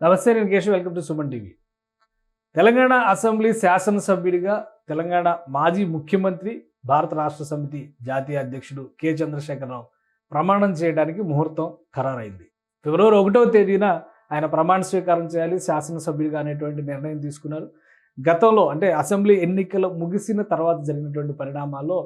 నమస్తే నేను Keshav. Welcome to Suman TV. Telangana assembly శాసనసభ్యుడిగా తెలంగాణ మాజీ ముఖ్యమంత్రి భారత రాష్ట్ర సమితి జాతీయ అధ్యక్షుడు కె. చంద్రశేఖరరావు ప్రమాణం చేయడానికి ముహూర్తం ఖరారైంది. ఫిబ్రవరి ఒకటవ తేదీన ఆయన ప్రమాణ స్వీకారం చేయాలి శాసనసభ్యుడిగా అనేటువంటి నిర్ణయం తీసుకున్నారు. గతంలో అంటే అసెంబ్లీ ఎన్నికలు ముగిసిన తర్వాత జరిగినటువంటి పరిణామాల్లో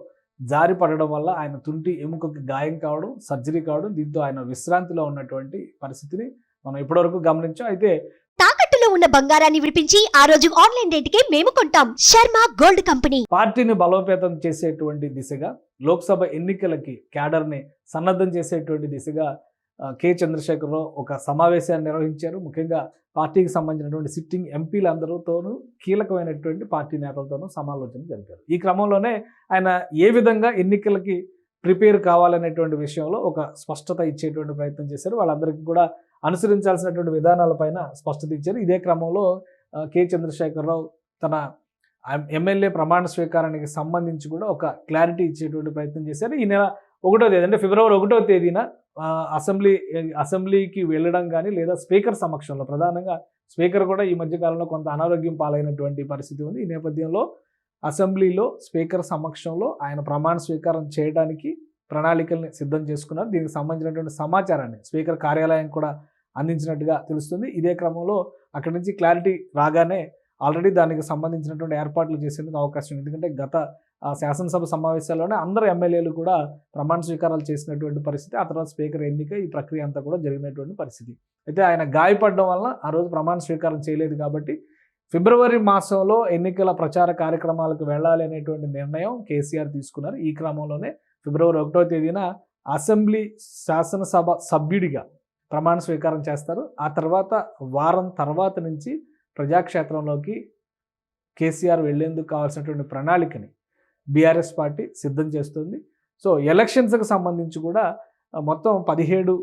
జారి పడడం వల్ల ఆయన తుంటి ఎముకకి గాయం కావడం సర్జరీ కావడం దీంతో ఆయన విశ్రాంతిలో ఉన్నటువంటి పరిస్థితిని మనం ఇప్పటివరకు గమనించాం. అయితే తాకట్టులో ఉన్న బంగారాన్ని విడిపించి ఆ రోజు ఆన్లైన్ రేటుకే మేము కొంటాం. Sharma gold company. పార్టీని బలోపేతం చేసేటువంటి దిశగా లోక్సభ ఎన్నికలకి క్యాడర్ని సన్నద్ధం చేసేటువంటి దిశగా కె చంద్రశేఖరరావు ఒక సమావేశాన్ని నిర్వహించారు. ముఖ్యంగా పార్టీకి సంబంధించినటువంటి సిట్టింగ్ ఎంపీలందరితోనూ కీలకమైనటువంటి పార్టీ నేతలతోనూ సమాలోచన జరిపారు. ఈ క్రమంలోనే ఆయన ఏ విధంగా ఎన్నికలకి ప్రిపేర్ కావాలనేటువంటి విషయంలో ఒక స్పష్టత ఇచ్చేటువంటి ప్రయత్నం చేశారు. వాళ్ళందరికీ కూడా అనుసరించాల్సినటువంటి విధానాలపైన స్పష్టత ఇచ్చారు. ఇదే క్రమంలో కె. చంద్రశేఖరరావు తన ఎమ్మెల్యే ప్రమాణ స్వీకారానికి సంబంధించి కూడా ఒక క్లారిటీ ఇచ్చేటువంటి ప్రయత్నం చేశారు. ఈ నెల ఒకటో తేదీ అంటే ఫిబ్రవరి ఒకటో తేదీన అసెంబ్లీ అసెంబ్లీకి వెళ్ళడం కానీ లేదా స్పీకర్ సమక్షంలో ప్రధానంగా స్పీకర్ కూడా ఈ మధ్య కాలంలో కొంత అనారోగ్యం పాలైనటువంటి పరిస్థితి ఉంది. ఈ నేపథ్యంలో అసెంబ్లీలో స్పీకర్ సమక్షంలో ఆయన ప్రమాణ స్వీకారం చేయడానికి ప్రణాళికల్ని సిద్ధం చేసుకున్నారు. దీనికి సంబంధించినటువంటి సమాచారాన్ని స్పీకర్ కార్యాలయం కూడా అందించినట్టుగా తెలుస్తుంది. ఇదే క్రమంలో అక్కడి నుంచి క్లారిటీ రాగానే ఆల్రెడీ దానికి సంబంధించినటువంటి ఏర్పాట్లు చేసేందుకు అవకాశం ఉంది. ఎందుకంటే గత శాసనసభ సమావేశాల్లోనే అందరు ఎమ్మెల్యేలు కూడా ప్రమాణ స్వీకారాలు చేసినటువంటి పరిస్థితి. ఆ తర్వాత స్పీకర్ ఎన్నిక ఈ ప్రక్రియ అంతా కూడా జరిగినటువంటి పరిస్థితి. అయితే ఆయన గాయపడడం వల్ల ఆ రోజు ప్రమాణ స్వీకారం చేయలేదు కాబట్టి ఫిబ్రవరి మాసంలో ఎన్నికల ప్రచార కార్యక్రమాలకు వెళ్ళాలి అనేటువంటి నిర్ణయం కేసీఆర్ తీసుకున్నారు. ఈ క్రమంలోనే ఫిబ్రవరి ఒకటో తేదీన అసెంబ్లీ శాసనసభ సభ్యుడిగా ప్రమాణ స్వీకారం చేస్తారు. ఆ తర్వాత వారం తర్వాత నుంచి ప్రజాక్షేత్రంలోకి కేసీఆర్ వెళ్ళేందుకు కావాల్సినటువంటి ప్రణాళికని బీఆర్ఎస్ పార్టీ సిద్ధం చేస్తుంది. సో ఎలక్షన్స్కి సంబంధించి కూడా మొత్తం పదిహేడు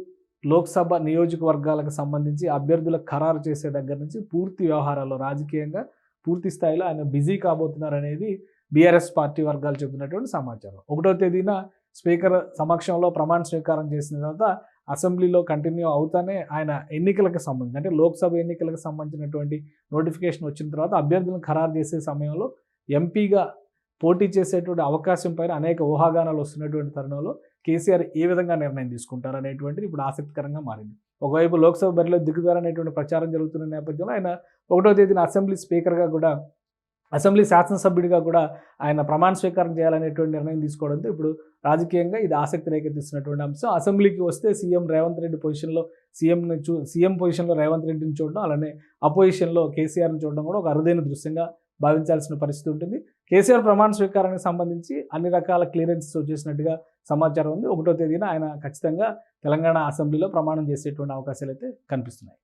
లోక్సభ నియోజకవర్గాలకు సంబంధించి అభ్యర్థుల ఖరారు చేసే దగ్గర నుంచి పూర్తి వ్యవహారాల్లో రాజకీయంగా పూర్తి స్థాయిలో ఆయన బిజీ కాబోతున్నారు అనేది బీఆర్ఎస్ పార్టీ వర్గాలు చెబుతున్నటువంటి సమాచారం. ఒకటో తేదీన స్పీకర్ సమక్షంలో ప్రమాణ స్వీకారం చేసిన తర్వాత అసెంబ్లీలో కంటిన్యూ అవుతానే ఆయన ఎన్నికలకు సంబంధించి అంటే లోక్సభ ఎన్నికలకు సంబంధించినటువంటి నోటిఫికేషన్ వచ్చిన తర్వాత అభ్యర్థులను ఖరారు చేసే సమయంలో ఎంపీగా పోటీ చేసేటువంటి అవకాశం పైన అనేక ఊహాగానాలు వస్తున్నటువంటి తరుణంలో కేసీఆర్ ఏ విధంగా నిర్ణయం తీసుకుంటారు అనేటువంటిది ఇప్పుడు ఆసక్తికరంగా మారింది. ఒకవైపు లోక్సభ బరిలో దిగుతారనేటువంటి ప్రచారం జరుగుతున్న నేపథ్యంలో ఆయన ఒకటో తేదీన అసెంబ్లీ స్పీకర్గా కూడా అసెంబ్లీ శాసనసభ్యుడిగా కూడా ఆయన ప్రమాణ స్వీకారం చేయాలనేటువంటి నిర్ణయం తీసుకోవడంతో ఇప్పుడు రాజకీయంగా ఇది ఆసక్తి రేకెత్తిస్తున్నటువంటి అంశం. అసెంబ్లీకి వస్తే సీఎం రేవంత్ రెడ్డి పొజిషన్లో సీఎంని చూ సీఎం పొజిషన్లో రేవంత్ రెడ్డిని చూడడం అలానే అపోజిషన్లో కేసీఆర్ని చూడడం కూడా ఒక అరుదైన దృశ్యంగా భావించాల్సిన పరిస్థితి ఉంటుంది. కేసీఆర్ ప్రమాణ స్వీకారానికి సంబంధించి అన్ని రకాల క్లియరెన్స్ వచ్చేసినట్టుగా సమాచారం ఉంది. ఒకటో తేదీన ఆయన ఖచ్చితంగా తెలంగాణ అసెంబ్లీలో ప్రమాణం చేసేటువంటి అవకాశాలు అయితే కనిపిస్తున్నాయి.